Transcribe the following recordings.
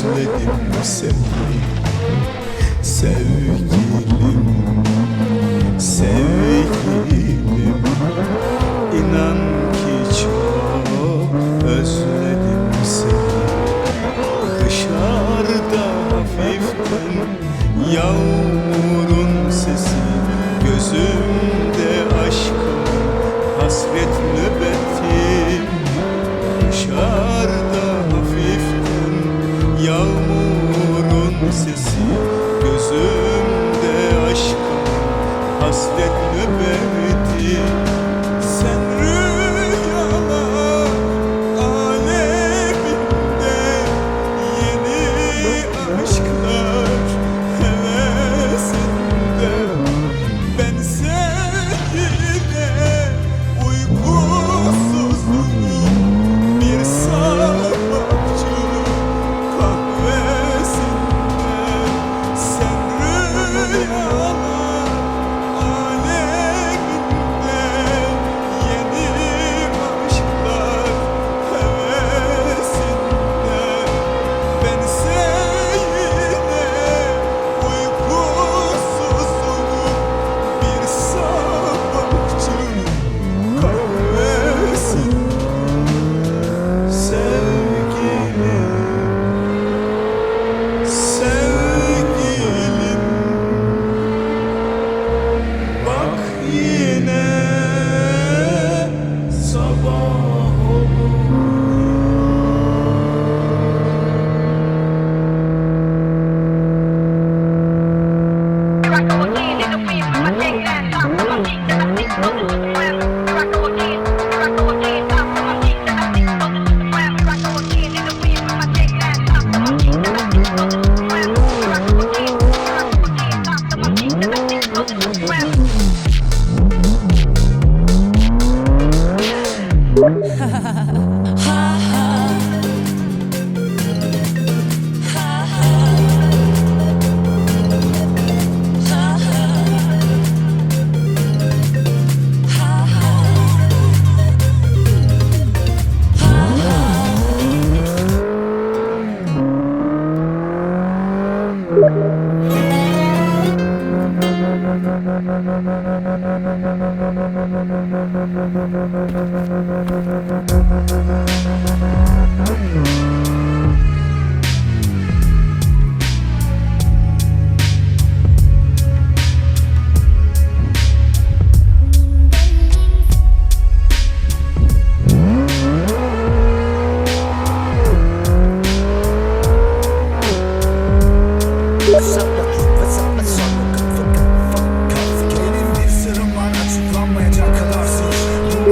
özledim seni Sevgilim, sevgilim. İnan ki çok özledim seni. Dışarıda hafiften yağmurun sesi. Gözümde aşkın hasret nöbeti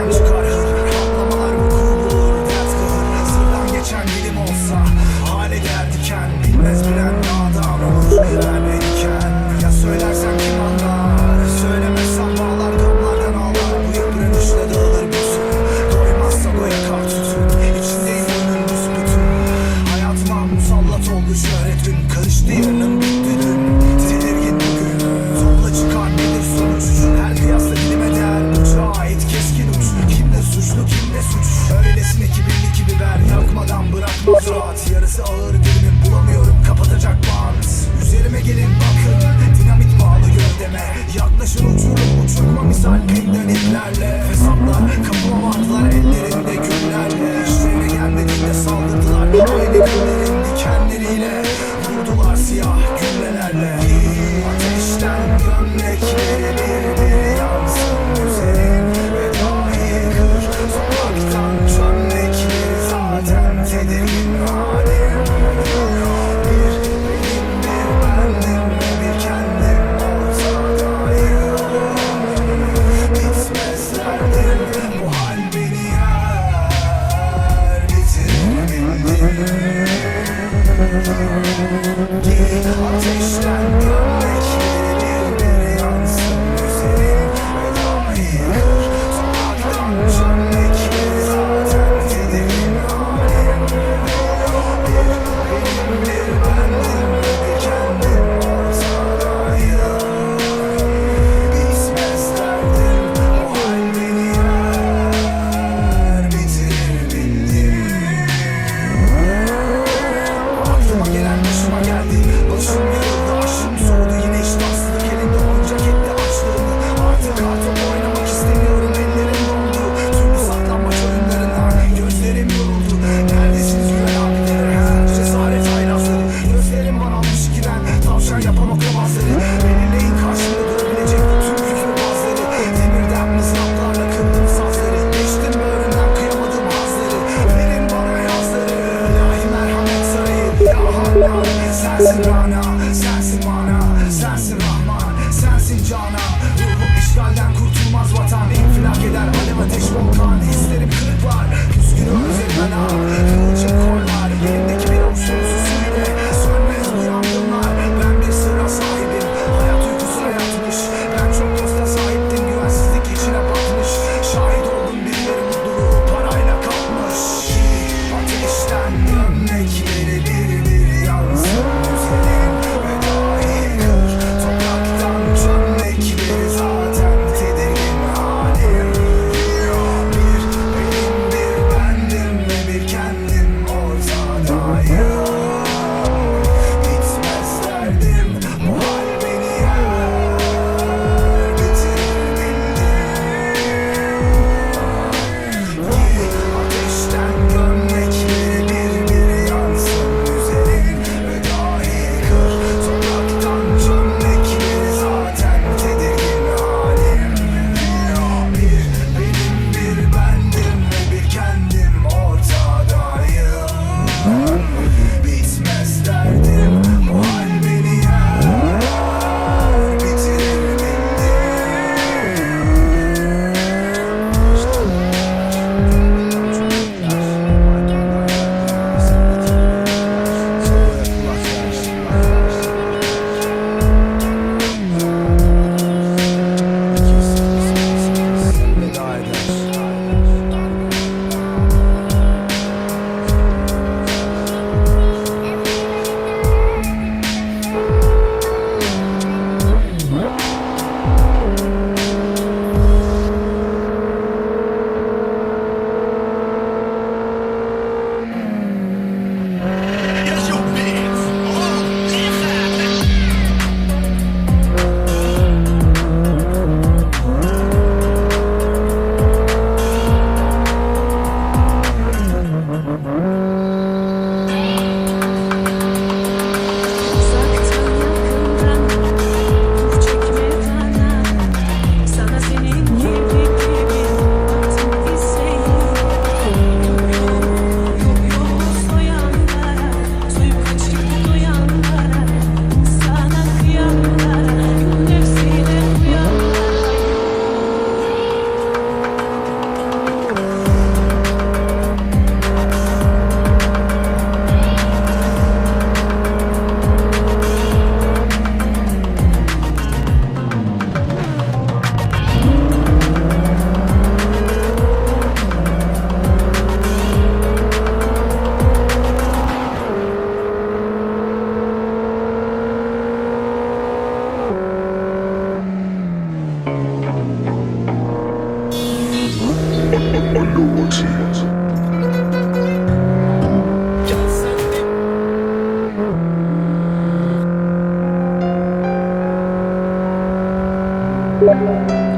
East Coast. nigga not. Barcelona.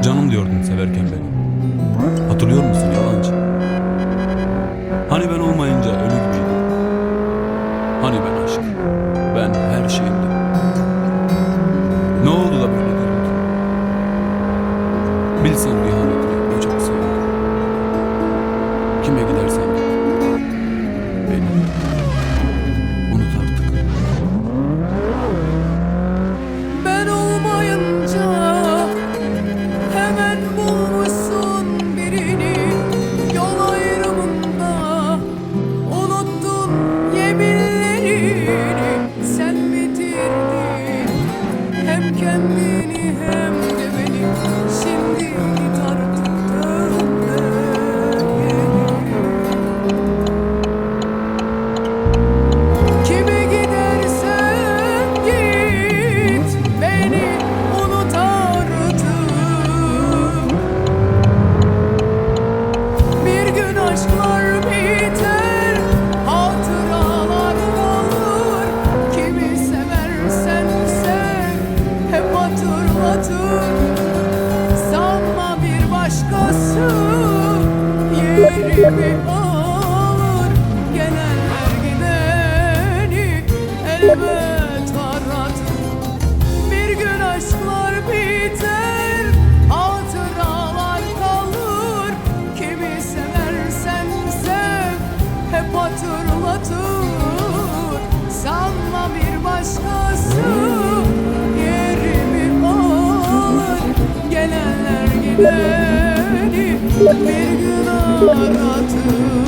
Canım diyordun severken beni. kıymet aradım Bir gün aşklar biter Hatıralar kalır. Kimi seversen sev Hep hatırlatır. Sanma bir başkası Yerimi alır. Gelenler gideni Bir gün aratır